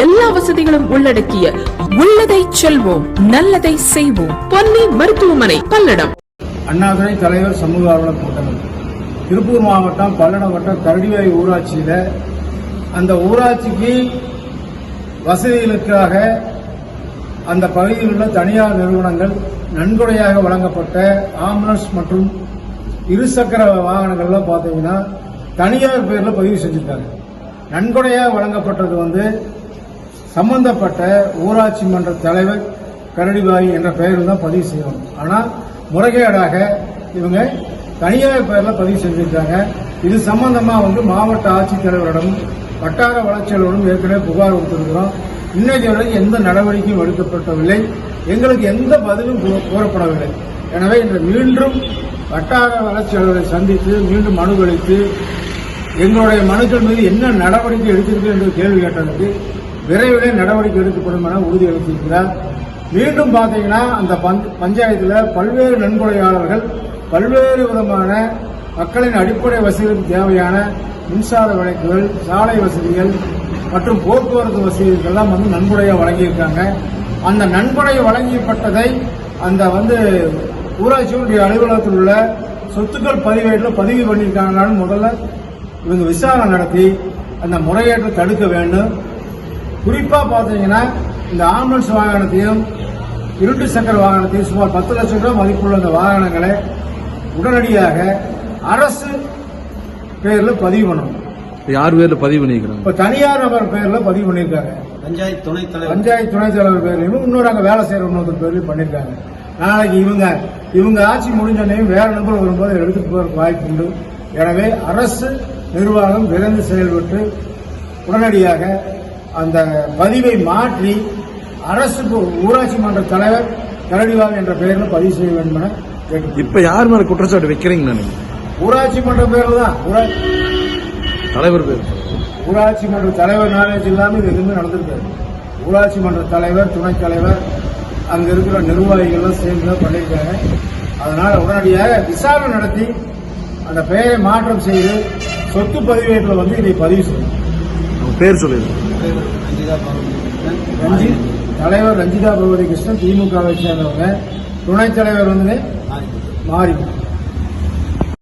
எல்லா வசதிகளும் உள்ளடக்கிய உள்ளதை செல்வோம் நல்லதை செய்வோம். பொன்னி மருத்துவமனை பல்லடம். அண்ணாதுரை தலைவர் சமூக ஆர்வலர் கூட்டணி திருப்பூர் மாவட்டம் பல்லடம் வட்டம் கரடிவாய் ஊராட்சியில் அந்த ஊராட்சிக்கு வசதிகளுக்காக அந்த பகுதியில் உள்ள தனியார் நிறுவனங்கள் நன்கொடையாக வழங்கப்பட்ட ஆம்புலன்ஸ் மற்றும் இருசக்கர வாகனங்கள்லாம் பார்த்தீங்கன்னா தனியார் பேரில் பதிவு செஞ்சிருக்காங்க. நன்கொடையாக வழங்கப்பட்டது வந்து சம்பந்தப்பட்ட ஊராட்சி மன்ற தலைவர் கரடிபாய் என்ற பெயரில் தான் பதிவு செய்யணும். ஆனால் முறைகேடாக இவங்க தனியார் பெயரில் பதிவு செஞ்சிருக்காங்க. இது சம்பந்தமாக வந்து மாவட்ட ஆட்சித்தலைவரிடம் வட்டார வளர்ச்சியாளரிடம் ஏற்கனவே புகார் கொடுத்திருக்கிறோம். இன்னைக்கு வரைக்கும் எந்த நடவடிக்கையும் எடுக்கப்படவில்லை எங்களுக்கு எந்த பதிலும் கூறப்படவில்லை எனவே இன்று மீண்டும் வட்டார வளர்ச்சியாளர்களை சந்தித்து மீண்டும் மனு அளித்து எங்களுடைய மனுக்கள் மீது என்ன நடவடிக்கை எடுத்திருக்கு என்று கேள்வி கேட்டதற்கு விரைவில் நடவடிக்கை எடுக்கப்படும் என உறுதியளித்திருக்கிறார் மீண்டும் பார்த்தீங்கன்னா அந்த பஞ்சாயத்தில் பல்வேறு நன்கொடையாளர்கள் பல்வேறு விதமான மக்களின் அடிப்படை வசதிகளுக்கு தேவையான மின்சார விளக்குகள் சாலை வசதிகள் மற்றும் போக்குவரத்து வசதிகள்லாம் வந்து நன்கொடையாக வழங்கியிருக்காங்க. அந்த நன்கொடை வழங்கப்பட்டதை அந்த வந்து ஊராட்சியுடைய அலுவலகத்தில் உள்ள சொத்துக்கள் பதிவேட்டில் பதிவு பண்ணியிருக்காங்களான்னு முதல்ல இவங்க விசாரணை நடத்தி அந்த முறையேற்றை தடுக்க வேண்டும். குறிப்பா பாத்தீங்கன்னா இந்த ஆம்புலன்ஸ் வாகனத்தையும் இருட்டு சக்கர வாகனத்தையும் சுமார் பத்து லட்சம் ரூபாய் மதிப்புள்ள இந்த வாகனங்களை உடனடியாக அரசு பேர்ல பதிவு பண்ணணும். யார் பேர்ல பதிவு பண்ணிக்கிறாங்க இப்ப தனியார் நபர் பேர்ல பதிவு பண்ணிருக்காங்க. பஞ்சாயத்து துணைத் தலைவர். பஞ்சாயத்து துணைத் தலைவர் பேர்லயும் இன்னொரு அங்க வேலை செய்யற இன்னொருத்தர் பேர்லயும் பண்ணிருக்காங்க. நாளைக்கு இவங்க இவங்க ஆட்சி முடிஞ்சோடனே வேற நபர் வரும்போது எடுத்துட்டு போறதுக்கு வாய்ப்பு உண்டு. எனவே அரசு நிர்வாகம் விரைந்து செயல்பட்டு உடனடியாக அந்த பதிவை மாற்றி அரசுக்கு ஊராட்சி மன்ற தலைவர் கரடிவாக என்ற பெயரில் பதிவு செய்ய வேண்டும் என. இப்ப யார் மேல குற்றச்சாட்டு வைக்கிறீங்க நீங்க? ஊராட்சி மன்ற பேர்ல தான். தலைவர் பேர். ஊராட்சி மன்ற தலைவர் நாலேஜ் இல்லாமல் இது எதுவுமே நடந்திருக்காரு ஊராட்சி மன்ற தலைவர் துணைத் தலைவர் அங்க இருக்கிற நிர்வாகிகள்லாம் சேர்ந்து தான் பண்ணியிருக்காங்க. அதனால உடனடியாக விசாரணை நடத்தி அந்த பெயரை மாற்றம் செய்து சொத்து பதிவேட்டில் வந்து இதை பதிவு செய்யணும். பேர் சொல்லிருக்கோம் ரஞ்சிதா தலைவர் ரஞ்சிதா பகவதி கிருஷ்ணன் திமுகவை சேர்ந்தவங்க. துணைத் தலைவர் வந்து மாறி